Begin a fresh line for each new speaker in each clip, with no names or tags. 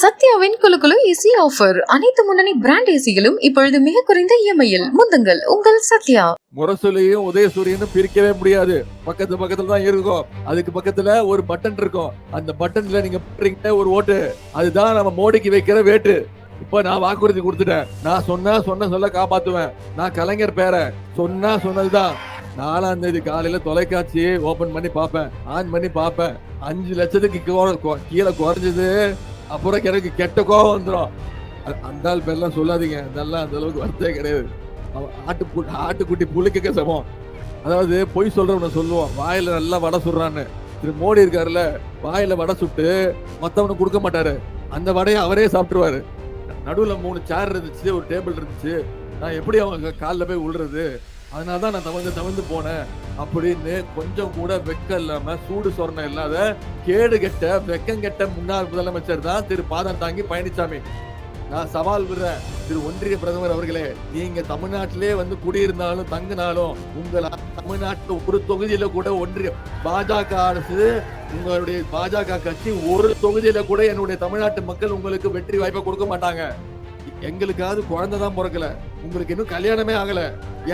சத்யாவின் Kullu AC offer. அனைத்து முன்னணி brand ஏசிகளும் இப்பொழுது மிக குறைந்த இஎம்ஐயில். முந்துங்கள் உங்கள் சத்யா.
முரசொலியும் உதயசூரியனும் பிரிக்கவே முடியாது. பக்கத்து பக்கத்துல தான் இருக்கும் அதுக்கு பக்கத்துல ஒரு பட்டன் இருக்கும் அந்த பட்டன்ல நீங்க போடுறீங்க ஒரு ஓட்டு. அதுதான் நம்ம மோடிக்கு வைக்கிற வேட்டு இப்ப நான் வாக்குறுதி கொடுத்துட்டேன். நான் சொன்னா சொன்ன சொல்ல காப்பாத்துவேன். நான் கலைஞர் பேரை. சொன்னா சொன்னதுதான். நாலாம் தேதி காலையில தொலைக்காட்சி ஓபன் பண்ணி பார்ப்பேன். ஆன் பண்ணி பார்ப்பேன். அஞ்சு லட்சத்துக்கு கீழே குறைஞ்சது அப்புறம் எனக்கு கெட்ட கோவம் வந்துடும் அந்த ஆள் பேர்லாம் சொல்லாதீங்க. அதெல்லாம் அந்த அளவுக்கு வருத்தே கிடையாது. அவன் ஆட்டு ஆட்டுக்குட்டி புளிக்க சமம். அதாவது பொய் சொல்றவன சொல்லுவோம். வாயில நல்லா வடை சுடுறான்னு. திரு மோடி இருக்காருல்ல வாயில வடை சுட்டு மத்தவனுக்கு கொடுக்க மாட்டாரு. அந்த வடையை அவரே சாப்பிட்டுருவாரு. நடுவில் மூணு சேர் இருந்துச்சு ஒரு டேபிள் இருந்துச்சு. நான் எப்படி அவங்க காலில் போய் விழுறது அதனால தான் நான் தவந்து தவந்து போனேன். அப்படின்னு கொஞ்சம் கூட வெக்கம் இல்லாம சூடு சொரணம் இல்லாத கேடு கெட்ட வெக்கம் கெட்ட முன்னாள் முதலமைச்சர் தான் திரு பாதம் தாங்கி பழனிசாமி நான் சவால் விடுறேன். திரு ஒன்றிய பிரதமர் அவர்களே நீங்க தமிழ்நாட்டிலே வந்து குடியிருந்தாலும் தங்கினாலும் உங்கள் தமிழ்நாட்டு ஒரு தொகுதியில கூட ஒன்றிய பாஜக அரசு உங்களுடைய பாஜக கட்சி ஒரு தொகுதியில கூட என்னுடைய தமிழ்நாட்டு மக்கள் உங்களுக்கு வெற்றி வாய்ப்பை கொடுக்க மாட்டாங்க. எங்களுக்காவது குழந்தை தான் பிறக்கல. உங்களுக்கு இன்னும் கல்யாணமே ஆகல.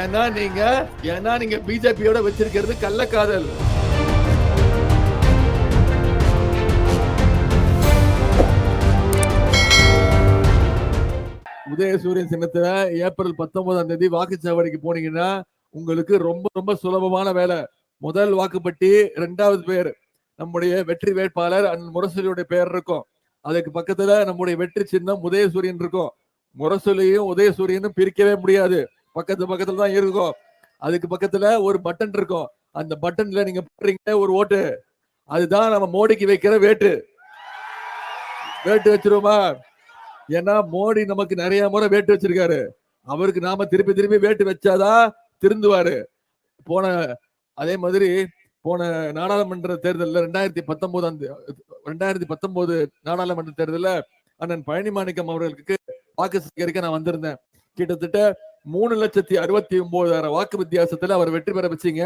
ஏன்னா நீங்க ஏன்னா நீங்க பிஜேபியோட வச்சிருக்கிறது கள்ளக்காதல். உதயசூரியன் சின்னத்துல ஏப்ரல் பத்தொன்பதாம் தேதி வாக்குச்சாவடிக்கு போனீங்கன்னா உங்களுக்கு ரொம்ப ரொம்ப சுலபமான வேலை. முதல் வாக்குப்பட்டி ரெண்டாவது பேர். நம்முடைய வெற்றி வேட்பாளர் அண்ணன் முரசொலியுடைய பெயர் இருக்கும். அதுக்கு பக்கத்துல நம்முடைய வெற்றி சின்னம் உதயசூரியன் இருக்கும். முரசொலியும் உதயசூரியனும் பிரிக்கவே முடியாது. பக்கத்து பக்கத்துல தான் இருக்கும். அதுக்கு பக்கத்துல ஒரு பட்டன் இருக்கும். அந்த பட்டன்ல நீங்க போடுறீங்க ஒரு ஓட்டு. அதுதான் நம்ம மோடிக்கு வைக்கிற வேட்டு. வேட்டு வச்சிருவோமா? ஏன்னா மோடி நமக்கு நிறைய முறை வேட்டு வச்சிருக்காரு. அவருக்கு நாம திருப்பி திருப்பி வேட்டு வச்சாதான் திருந்துவாரு. போன அதே மாதிரி போன நாடாளுமன்ற தேர்தலில் ரெண்டாயிரத்தி பத்தொன்பதாம் ரெண்டாயிரத்தி பத்தொன்பது நாடாளுமன்ற தேர்தலில் அண்ணன் பழனி மாணிக்கம் அவர்களுக்கு வாக்கு சேகரிக்க நான் வந்திருந்தேன். கிட்டத்தட்ட மூணு லட்சத்தி அறுபத்தி ஒன்பதாயிரம் வாக்கு வித்தியாசத்துல அவர் வெற்றி பெற வச்சீங்க.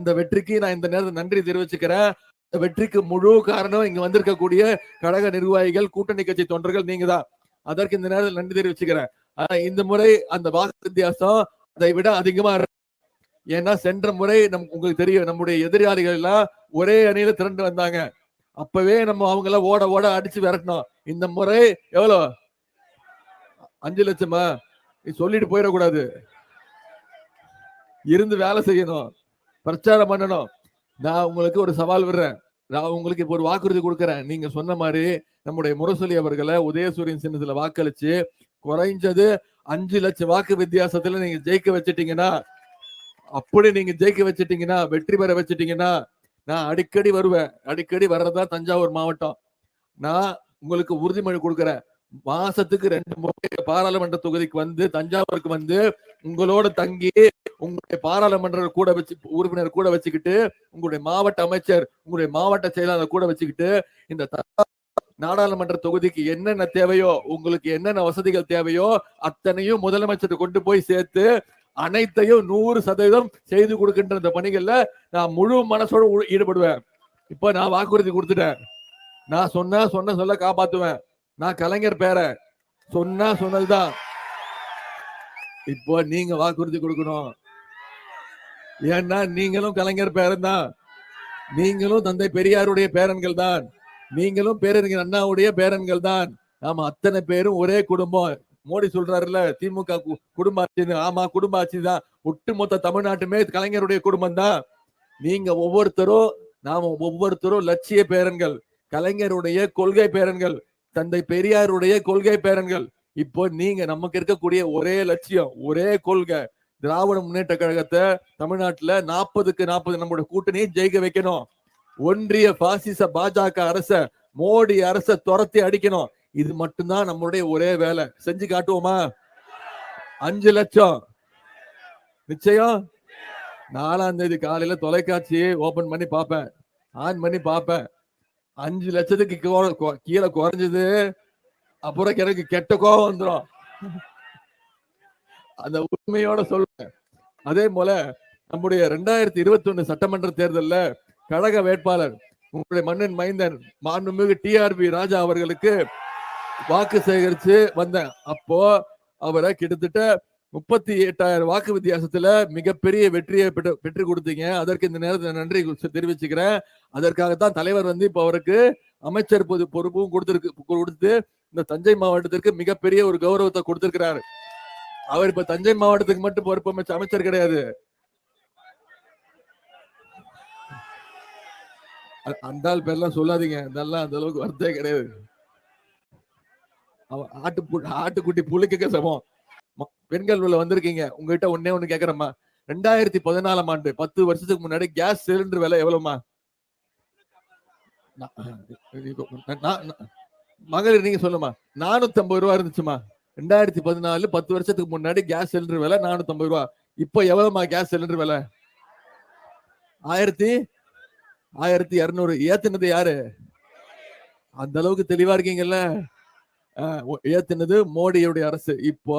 இந்த வெற்றிக்கு நான் இந்த நேரத்தில் நன்றி தெரிவிச்சுக்கிறேன். இந்த வெற்றிக்கு முழு காரணம் இங்க வந்திருக்கக்கூடிய கழக நிர்வாகிகள் கூட்டணி கட்சி தொண்டர்கள் நீங்க தான் அதற்கு இந்த நேரத்தில் நன்றி தெரிவிச்சுக்கிறேன். இந்த முறை அந்த வாக்கு வித்தியாசம் அதை விட அதிகமா ஏன்னா சென்ற முறை நம் உங்களுக்கு தெரியும் நம்முடைய எதிராளிகள் எல்லாம் ஒரே அணியில திரண்டு வந்தாங்க. அப்பவே நம்ம அவங்க எல்லாம் ஓட ஓட அடிச்சு விரட்டணும் இந்த முறை எவ்வளோ? அஞ்சு லட்சமா? நீ சொல்லிட்டு போயிடக்கூடாது. இருந்து வேலை செய்யணும். பிரச்சாரம் பண்ணணும். நான் உங்களுக்கு ஒரு சவால் விடுறேன். நான் உங்களுக்கு இப்போ ஒரு வாக்குறுதி கொடுக்குறேன். நீங்க சொன்ன மாதிரி நம்முடைய முரசொலி அவர்களை உதயசூரியன் சின்னத்துல வாக்களிச்சு குறைஞ்சது அஞ்சு லட்சம் வாக்கு வித்தியாசத்துல நீங்க ஜெயிக்க வச்சிட்டீங்கன்னா அப்படி நீங்க ஜெயிக்க வச்சிட்டீங்கன்னா வெற்றி பெற வச்சிட்டீங்கன்னா நான் அடிக்கடி வருவேன். அடிக்கடி வர்றதா தஞ்சாவூர் மாவட்டம். நான் உங்களுக்கு உறுதிமொழி கொடுக்கறேன். மாசத்துக்கு ரெண்டு முறை பாராளுமன்ற தொகுதிக்கு வந்து தஞ்சாவூருக்கு வந்து உங்களோட தங்கி உங்களுடைய பாராளுமன்ற கூட வச்சு உறுப்பினர் கூட வச்சுக்கிட்டு உங்களுடைய மாவட்ட அமைச்சர் உங்களுடைய மாவட்ட செயலாளர் கூட வச்சுக்கிட்டு இந்த நாடாளுமன்ற தொகுதிக்கு என்னென்ன தேவையோ உங்களுக்கு என்னென்ன வசதிகள் தேவையோ அத்தனையும் முதலமைச்சர் கொண்டு போய் சேர்த்து அனைத்தையும் நூறு சதவீதம் செய்து கொடுக்கின்ற இந்த பணிகள்ல நான் முழு மனசோட ஈடுபடுவேன். இப்ப நான் வாக்குறுதி கொடுத்துட்டேன். நான் சொன்ன சொன்ன சொல்ல காப்பாத்துவேன். நான் கலைஞர் பேரன் சொன்னா சொன்னதுதான் இப்போ நீங்க வாக்குறுதி கொடுக்கணும். ஏன்னா நீங்களும் கலைஞர் பேரன் தான். நீங்களும் தந்தை பெரியாருடைய பேரன்கள் தான். நீங்களும் பேரறிஞர் அண்ணாவுடைய பேரன்கள் தான். நாம அத்தனை பேரும் ஒரே குடும்பம். மோடி சொல்றாருல திமுக கு- குடும்ப ஆட்சின்னு ஆமா குடும்ப ஆட்சி தான் ஒட்டுமொத்த தமிழ்நாட்டுமே கலைஞருடைய குடும்பம் தான் நீங்க ஒவ்வொருத்தரும் நாம ஒவ்வொருத்தரும் லட்சிய பேரன்கள் கலைஞருடைய கொள்கை பேரன்கள் தந்தை பெரியாருடைய கொள்கை பேரன்கள். இப்போ நீங்க நமக்கு இருக்கக்கூடிய ஒரே லட்சியம் ஒரே கொள்கை. திராவிட முன்னேற்ற கழகத்தை தமிழ்நாட்டுல நாற்பதுக்கு நாற்பது நம்மளோட கூட்டணியை ஜெயிக்க வைக்கணும். ஒன்றிய பாசிச பாஜக அரச மோடி அரச துரத்தி அடிக்கணும். இது மட்டும்தான் நம்மளுடைய ஒரே வேலை. செஞ்சு காட்டுவோமா? அஞ்சு லட்சம். நிச்சயம்? நாலாம் தேதி காலையில தொலைக்காட்சி ஓபன் பண்ணி பார்ப்பேன். ஆன் பண்ணி பார்ப்பேன். அஞ்சு லட்சத்துக்கு கீழே குறைஞ்சது அப்புறம் எனக்கு கெட்ட கோவம் வந்துடும் அந்த உண்மையோட சொல்றேன். அதே போல நம்முடைய ரெண்டாயிரத்தி இருபத்தி ஒண்ணு சட்டமன்ற தேர்தல்ல கழக வேட்பாளர் உங்களுடைய மன்னன் மைந்தன் மாண்புமிகு டிஆர்பி ராஜா அவர்களுக்கு வாக்கு சேகரிச்சு வந்தேன். அப்போ அவரை கிட்டத்தட்ட முப்பத்தி எட்டாயிரம் வாக்கு வித்தியாசத்துல மிகப்பெரிய வெற்றியை பெற்று பெற்று கொடுத்தீங்க. அதற்கு இந்த நேரத்தில் நன்றி தெரிவிச்சுக்கிறேன். அதற்காகத்தான் தலைவர் வந்து இப்ப அவருக்கு அமைச்சர் பொது பொறுப்பும் கொடுத்திருக்கு கொடுத்து இந்த தஞ்சை மாவட்டத்திற்கு மிகப்பெரிய ஒரு கௌரவத்தை கொடுத்திருக்கிறாரு. அவர் இப்ப தஞ்சை மாவட்டத்துக்கு மட்டும் பொறுப்பு அமைச்ச அமைச்சர் கிடையாது. அந்த ஆள் பேர்லாம் சொல்லாதீங்க. அதெல்லாம் அந்த அளவுக்கு வார்த்தையே கிடையாது. ஆட்டு பு- ஆட்டுக்குட்டி புளிக்க சமம். ம- பெண்கள் உள்ள வந்திருக்கீங்க. உங்ககிட்ட ஒன்னே ஒண்ணு கேக்குறேம்மா. ரெண்டாயிரத்தி பதினாலாம் ஆண்டு பத்து வருஷத்துக்கு முன்னாடி கேஸ் சிலிண்டர் விலை எவ்வளவுமா மகளிர் நீங்க சொல்லுமா நானூத்தி ஐம்பது ரூபா இருந்துச்சுமா ரெண்டாயிரத்தி பதினாலு பத்து வருஷத்துக்கு முன்னாடி கேஸ் சிலிண்டர் விலை நானூத்தி ஐம்பது ரூபா. இப்போ எவ்வளவுமா கேஸ் சிலிண்டர் விலை? ஆயிரத்தி ஆயிரத்தி இருநூறு. ஏத்துனது யாரு? அந்த அளவுக்கு தெளிவா இருக்கீங்கல்ல? ஏத்துனது மோடியுடைய அரசு. இப்போ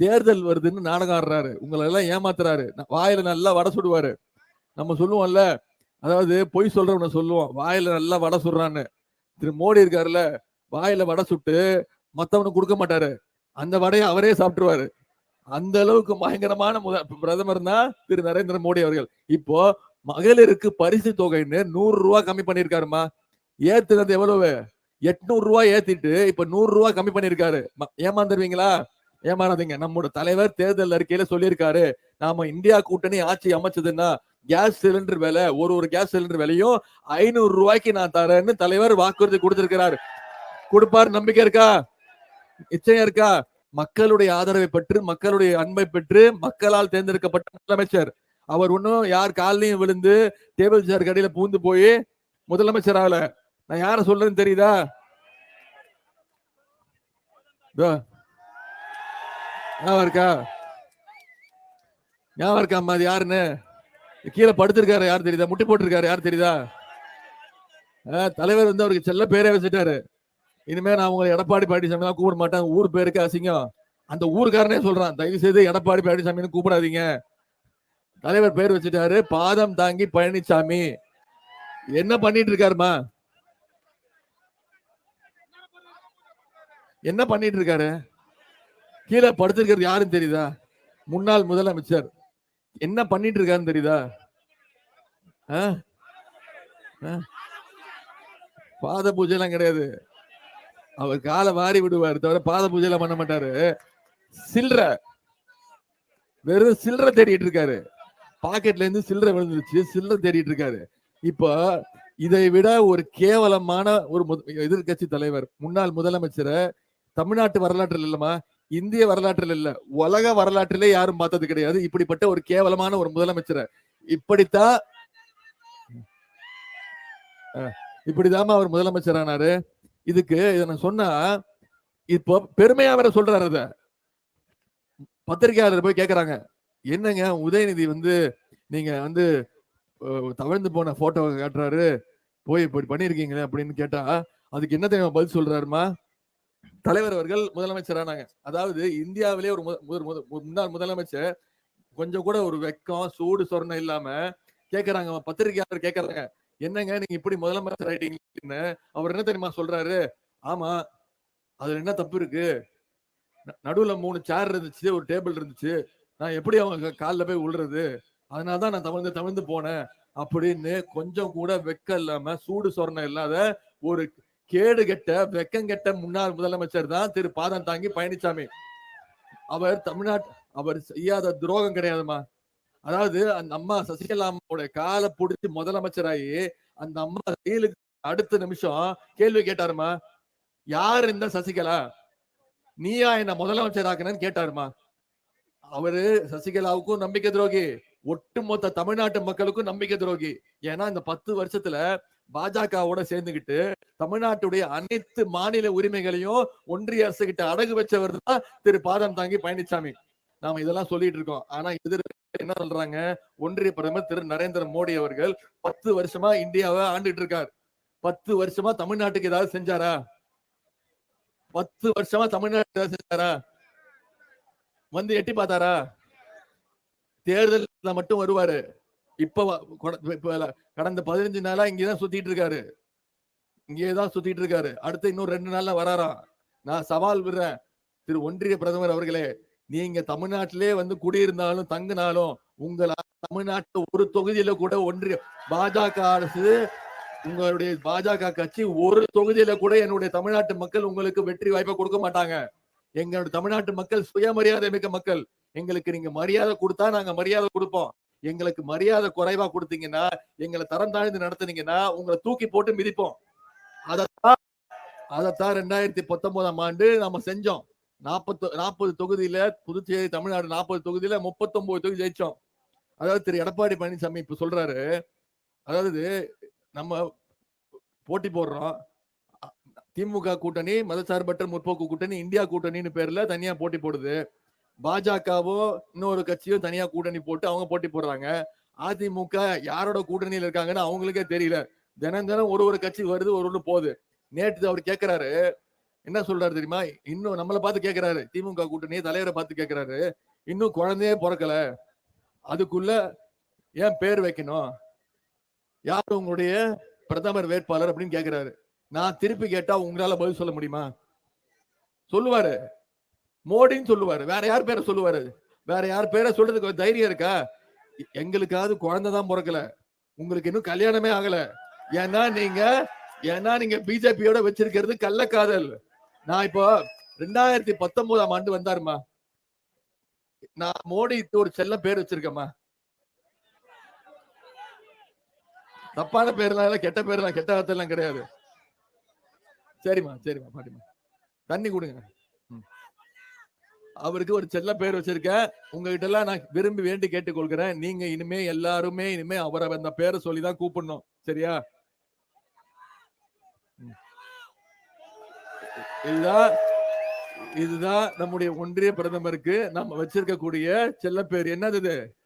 தேர்தல் வருதுன்னு நாடகம் ஆடுறாரு. உங்களை எல்லாம் ஏமாத்துறாரு வாயில நல்லா வடை சுடுவாரு. நம்ம சொல்லுவோம்ல அதாவது பொய் சொல்றவன சொல்லுவோம். வாயில நல்லா வடை சுடுறான்னு. திரு மோடி இருக்காருல்ல வாயில வடை சுட்டு மத்தவனுக்கு கொடுக்க மாட்டாரு. அந்த வடையை அவரே சாப்பிட்டுருவாரு. அந்த அளவுக்கு பயங்கரமான முத பிரதமர் தான் திரு நரேந்திர மோடி அவர்கள். இப்போ மகளிருக்கு பரிசு தொகைன்னு நூறு ரூபா கம்மி பண்ணிருக்காருமா ஏத்துனது எவ்வளவு? எட்நூறு ரூபாய் ஏத்திட்டு இப்ப நூறு கம்மி பண்ணிருக்காரு. ஏமாந்துருவீங்களா? ஏமாறாதீங்க. நம்மோட தலைவர் தேர்தல் அறிக்கையில சொல்லியிருக்காரு. நாம இந்தியா கூட்டணி ஆட்சி அமைச்சதுன்னா கேஸ் சிலிண்டர் விலை ஒரு ஒரு கேஸ் சிலிண்டர் விலையும் ஐநூறு ரூபாய்க்கு நான் தரேன்னு தலைவர் வாக்குறுதி கொடுத்திருக்கிறார். கொடுப்பார். நம்பிக்கை இருக்கா? நிச்சயம் இருக்கா? மக்களுடைய ஆதரவை பெற்று மக்களுடைய அன்பை பெற்று மக்களால் தேர்ந்தெடுக்கப்பட்ட முதலமைச்சர். அவர் ஒன்றும் யார் காலையும் விழுந்து டேபிள் சேர் கடையில பூந்து போய் முதலமைச்சர் ஆகல நான் யார சொல்றேன்னு தெரியுதா? இதோ. ஞாபகம் இருக்கா? ஞாபகம் இருக்கா அம்மா? அது யாருன்னு? கீழே படுத்திருக்காரு யார் தெரியுதா? முட்டி போட்டிருக்காரு யார் தெரியுதா? தலைவர் வந்து அவருக்கு செல்ல பேரே வச்சுட்டாரு. இனிமே நான் உங்களை எடப்பாடி பழனிசாமி தான் கூப்பிட மாட்டேன். ஊர் பேருக்கு அசிங்கம். அந்த ஊருக்காரனே சொல்றான். தயவு செய்து எடப்பாடி பழனிசாமின்னு கூப்பிடாதீங்க. தலைவர் பேர் வச்சுட்டாரு. பாதம் தாங்கி பழனிசாமி. என்ன பண்ணிட்டு இருக்காருமா என்ன பண்ணிட்டு இருக்காரு கீழே படுத்திருக்கிறது யாருன்னு தெரியுதா? முன்னாள் முதலமைச்சர். என்ன பண்ணிட்டு இருக்காருன்னு தெரியுதா? ஆ? ஆ? பாத பூஜை எல்லாம் கிடையாது. அவர் காலை வாரி விடுவார் தவிர பாத பூஜை எல்லாம் பண்ண மாட்டாரு. சில்லற. வெறும் சில்ற தேடிட்டு இருக்காரு பாக்கெட்ல இருந்து சில்லற விழுந்துருச்சு சில்லற தேடிட்டு இருக்காரு இப்போ இதை விட ஒரு கேவலமான ஒரு எதிர்கட்சி எதிர்க்கட்சி தலைவர் முன்னாள் முதலமைச்சரை தமிழ்நாட்டு வரலாற்றில் இல்லம்மா. இந்திய வரலாற்றில் இல்ல. உலக வரலாற்றிலே யாரும் பார்த்தது கிடையாது. இப்படிப்பட்ட ஒரு கேவலமான ஒரு முதலமைச்சரை. இப்படித்தான் இப்படிதாம இப்படிதாம்மா அவர் முதலமைச்சர் ஆனாரு இதுக்கு இதை நான் சொன்னா இப்போ பெருமையா வேற சொல்றாரு அத. பத்திரிகையாளர் போய் கேக்குறாங்க. என்னங்க உதயநிதி வந்து நீங்க வந்து தவழ்ந்து போன போட்டோ காட்டுறாரு. போய் இப்படி பண்ணிருக்கீங்களே அப்படின்னு கேட்டா அதுக்கு என்ன தெரியுமா பதில் சொல்றாருமா? தலைவர் அவர்கள் முதலமைச்சரானாங்க. அதாவது இந்தியாவிலே ஒரு முதல் முன்னாள் முதலமைச்சர் கொஞ்சம் கூட ஒரு வெக்கம் சூடு சொரணம் இல்லாம கேக்குறாங்க. பத்திரிகையாளர் கேக்குறாங்க. என்னங்க நீங்க இப்படி முதலமைச்சர் ஆயிட்டீங்கன்னு அவர் என்ன தெரியுமா சொல்றாரு? ஆமா அதுல என்ன தப்பு இருக்கு? ந- நடுவுல மூணு சேர் இருந்துச்சு ஒரு டேபிள் இருந்துச்சு. நான் எப்படி அவங்க கால்ல போய் விழுறது அதனாலதான் நான் தவிர்த்து தவிர்த்து போனேன். அப்படின்னு கொஞ்சம் கூட வெக்கம் இல்லாம சூடு சொரணம் இல்லாத ஒரு கேடு கெட்ட வெக்கங்கெட்ட முன்னாள் முதலமைச்சர் தான் திரு. பாதம் தாங்கி பழனிசாமி அவர் தமிழ்நாட்டு அவர் செய்யாத துரோகம் கிடையாதுமா அதாவது அந்த அம்மா சசிகலா காலை பிடிச்சி முதலமைச்சராகி அந்த அம்மா ஜெயிலுக்கு அடுத்த நிமிஷம் கேள்வி கேட்டாருமா யார் இந்த சசிகலா? நீயா என்ன முதலமைச்சர் ஆக்கினு கேட்டாருமா அவரு சசிகலாவுக்கும் நம்பிக்கை துரோகி. ஒட்டுமொத்த தமிழ்நாட்டு மக்களுக்கும் நம்பிக்கை துரோகி. ஏன்னா இந்த பத்து வருஷத்துல பாஜகவோட சேர்ந்துகிட்டு தமிழ்நாட்டுடைய அனைத்து மாநில உரிமைகளையும் ஒன்றிய அரசு கிட்ட அடகு வச்சவர் தான் திரு பாதம் தாங்கி பழனிசாமி நாம இதெல்லாம் சொல்லிட்டு இருக்கோம். ஆனா எதிர் என்ன சொல்றாங்க? ஒன்றிய பிரதமர் திரு நரேந்திர மோடி அவர்கள் பத்து வருஷமா இந்தியாவை ஆண்டுட்டு இருக்கார். பத்து வருஷமா தமிழ்நாட்டுக்கு ஏதாவது செஞ்சாரா? பத்து வருஷமா தமிழ்நாட்டுக்கு ஏதாவது செஞ்சாரா? வந்து எட்டி பார்த்தாரா? தேர்தல் மட்டும் வருவாரு. இப்போ கடந்த பதினஞ்சு நாளா இங்கதான் சுத்திட்டு இருக்காரு இங்கேதான் சுத்திட்டு இருக்காரு அடுத்து இன்னும் ரெண்டு நாள்ல வராராம். நான் சவால் விடுறேன். திரு ஒன்றிய பிரதமர் அவர்களே நீங்க தமிழ்நாட்டிலே வந்து குடியிருந்தாலும் தங்கினாலும் உங்களால் தமிழ்நாட்டு ஒரு தொகுதியில கூட ஒன்றிய பாஜக அரசு உங்களுடைய பாஜக கட்சி ஒரு தொகுதியில கூட என்னுடைய தமிழ்நாட்டு மக்கள் உங்களுக்கு வெற்றி வாய்ப்பை கொடுக்க மாட்டாங்க. எங்களுடைய தமிழ்நாட்டு மக்கள் சுயமரியாதை மிக்க மக்கள். எங்களுக்கு நீங்க மரியாதை கொடுத்தா நாங்க மரியாதை கொடுப்போம். எங்களுக்கு மரியாதை குறைவா கொடுத்தீங்கன்னா எங்களை தரம் தாழ்ந்து நடத்துனீங்கன்னா உங்களை தூக்கி போட்டு மிதிப்போம். அதத்தான் அதைத்தான் ரெண்டாயிரத்தி பத்தொன்பதாம் ஆண்டு நம்ம செஞ்சோம். நாற்பத்து நாற்பது தொகுதியில புதுச்சேரி தமிழ்நாடு நாற்பது தொகுதியில முப்பத்தொன்பது தொகுதி ஜெயிச்சோம். அதாவது திரு. எடப்பாடி பழனிசாமி இப்ப சொல்றாரு அதாவது நம்ம போட்டி போடுறோம். திமுக கூட்டணி மதசார்பற்ற முற்போக்கு கூட்டணி இந்தியா கூட்டணின்னு பேர்ல தனியா போட்டி போடுது. பாஜகவோ இன்னொரு கட்சியும் தனியா கூட்டணி போட்டு அவங்க போட்டி போடுறாங்க. அதிமுக யாரோட கூட்டணியில இருக்காங்கன்னு அவங்களுக்கே தெரியல. தினம் தினம் ஒரு ஒரு கட்சி வருது ஒரு ஒன்று போகுது. நேற்று அவர் கேட்கிறாரு என்ன சொல்றாரு தெரியுமா? இன்னும் நம்மளை பார்த்து கேட்கிறாரு திமுக கூட்டணி தலைவரை பார்த்து கேட்கிறாரு இன்னும் குழந்தையே பிறக்கல. அதுக்குள்ள ஏன் பேர் வைக்கணும்? யார் உங்களுடைய பிரதமர் வேட்பாளர் அப்படின்னு கேட்கிறாரு நான் திருப்பி கேட்டா உங்களால பதில் சொல்ல முடியுமா? சொல்லுவாரு. மோடின்னு சொல்லுவாரு. வேற யார் பேரை சொல்லுவாரு? வேற யார் பேரை சொல்றதுக்கு தைரியம் இருக்கா? எங்களுக்காவது குழந்தை தான் பிறக்கல. உங்களுக்கு இன்னும் கல்யாணமே ஆகல. ஏன்னா நீங்க ஏன்னா நீங்க பிஜேபியோட வச்சிருக்கிறது கள்ளக்காதல். நான் இப்போ ரெண்டாயிரத்தி பத்தொன்பதாம் ஆண்டு வந்தாருமா நான் மோடி ஒரு செல்ல பேர் வச்சிருக்கேம்மா. தப்பான பேர்லாம் இல்ல கெட்ட பேர்லாம் கெட்ட வார்த்தை எல்லாம் கிடையாது. சரிம்மா சரிம்மா பாட்டிமா தண்ணி கொடுங்க. அவருக்கு ஒரு செல்ல பேர் வச்சிருக்கேன். உங்ககிட்ட எல்லாம் நான் விரும்பி வேண்டி கேட்டுக்கொள்கிறேன். நீங்க இனிமே எல்லாருமே இனிமே அவரை அந்த பேரை சொல்லி தான் கூப்பிடணும். சரியா? ம். இதுதான் இதுதான் நம்முடைய ஒன்றிய பிரதமருக்கு நம்ம வச்சிருக்கக்கூடிய செல்ல பேர். என்னது இது?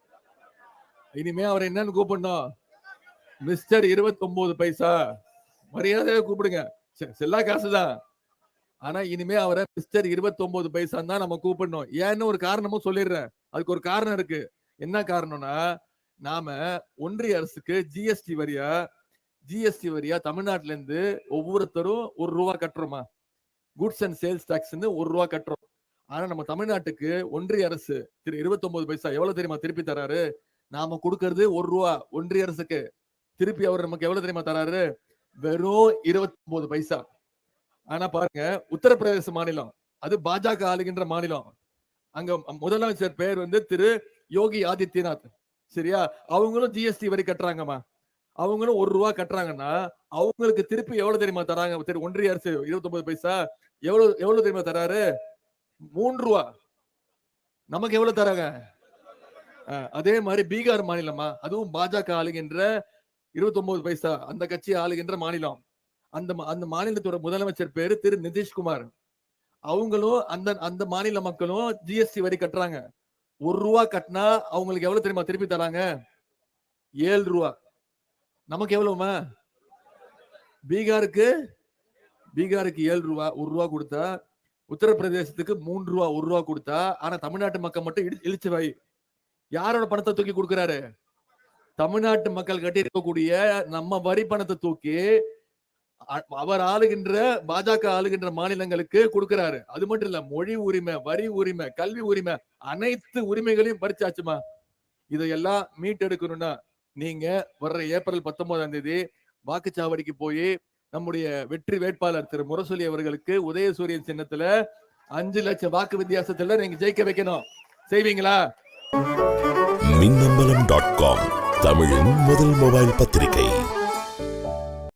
இனிமே அவரை என்னன்னு கூப்பிடணும்? மிஸ்டர் 29 பைசா. மரியாதையா கூப்பிடுங்க. செ- செல்லா காசுதான். ஆனா இனிமே அவரை மிஸ்டர் 29 பைசா தான் நம்ம கூப்பிடணும். ஏன்னு ஒரு காரணமும் சொல்லிடுறேன். அதுக்கு ஒரு காரணம் இருக்கு. என்ன காரணம்னா நாம ஒன்றிய அரசுக்கு ஜிஎஸ்டி வரியா ஜிஎஸ்டி வரியா தமிழ்நாட்டுல இருந்து ஒவ்வொருத்தரும் ஒரு ரூபா கட்டுறோமா? குட்ஸ் அண்ட் சேல்ஸ் டாக்ஸ்னு ஒரு ரூபா கட்டுறோம். ஆனா நம்ம தமிழ்நாட்டுக்கு ஒன்றிய அரசு திரு 29 பைசா எவ்வளவு தெரியுமா திருப்பி தராரு? நாம கொடுக்கறது ஒரு ரூபா ஒன்றிய அரசுக்கு. திருப்பி அவர் நமக்கு எவ்வளவு தெரியுமா தராரு? வெறும் 29 பைசா. ஆனா பாருங்க உத்தரப்பிரதேச மாநிலம். அது பாஜக ஆளுகின்ற மாநிலம். அங்க முதலமைச்சர் பெயர் வந்து திரு யோகி ஆதித்யநாத். சரியா? அவங்களும் ஜிஎஸ்டி வரி கட்டுறாங்கம்மா. அவங்களும் ஒரு ரூபா கட்டுறாங்கன்னா அவங்களுக்கு திருப்பி எவ்வளவு தெரியுமா தராங்க? சரி ஒன்றிய அரசு 29 பைசா. எவ்வளவு எவ்வளவு தெரியுமா தராரு? மூன்று ரூபா. நமக்கு எவ்வளவு தராங்க? அதே மாதிரி பீகார் மாநிலமா அதுவும் பாஜக ஆளுகின்ற 29 பைசா. அந்த கட்சி ஆளுகின்ற மாநிலம். அந்த மா- அந்த மாநிலத்தோட முதலமைச்சர் பேரு திரு நிதிஷ்குமார். அவங்களும் அந்த அந்த மாநில மக்களும் ஜிஎஸ்டி வரி கட்டுறாங்க. ஒரு ரூபா கட்டினா அவங்களுக்கு எவ்வளவு தெரியுமா திருப்பி தராங்க? ஏழு ரூபா. நமக்கு எவ்வளவுமா? பீகாருக்கு பீகாருக்கு ஏழு ரூபா ஒரு ரூபா கொடுத்தா உத்தரப்பிரதேசத்துக்கு மூன்று ரூபா ஒரு ரூபா கொடுத்தா ஆனா தமிழ்நாட்டு மக்கள் மட்டும் இழிச்சு வை. யாரோட பணத்தை தூக்கி கொடுக்கறாரு? தமிழ்நாட்டு மக்கள் கட்டி இருக்கக்கூடிய நம்ம வரி பணத்தை தூக்கி அவர் ஆளுகின்ற பாஜக ஆளுகின்ற மாநிலங்களுக்கு கொடுக்கிறாரு. அது மட்டும் இல்ல மொழி உரிமை வரி உரிமை கல்வி உரிமை அனைத்து உரிமைகளையும் பறிச்சாச்சுமா? இதையெல்லாம் மீட்டெடுக்கணும்னா நீங்க வர்ற ஏப்ரல் பத்தொன்பதாம் தேதி வாக்குச்சாவடிக்கு போய் நம்முடைய வெற்றி வேட்பாளர் திரு முரசொலி அவர்களுக்கு உதயசூரியன் சின்னத்துல அஞ்சு லட்சம் வாக்கு வித்தியாசத்துல நீங்க ஜெயிக்க வைக்கணும். செய்வீங்களா?
மின்னம்பலம் டாட் காம் தமிழின் முதல் மொபைல் பத்திரிகை.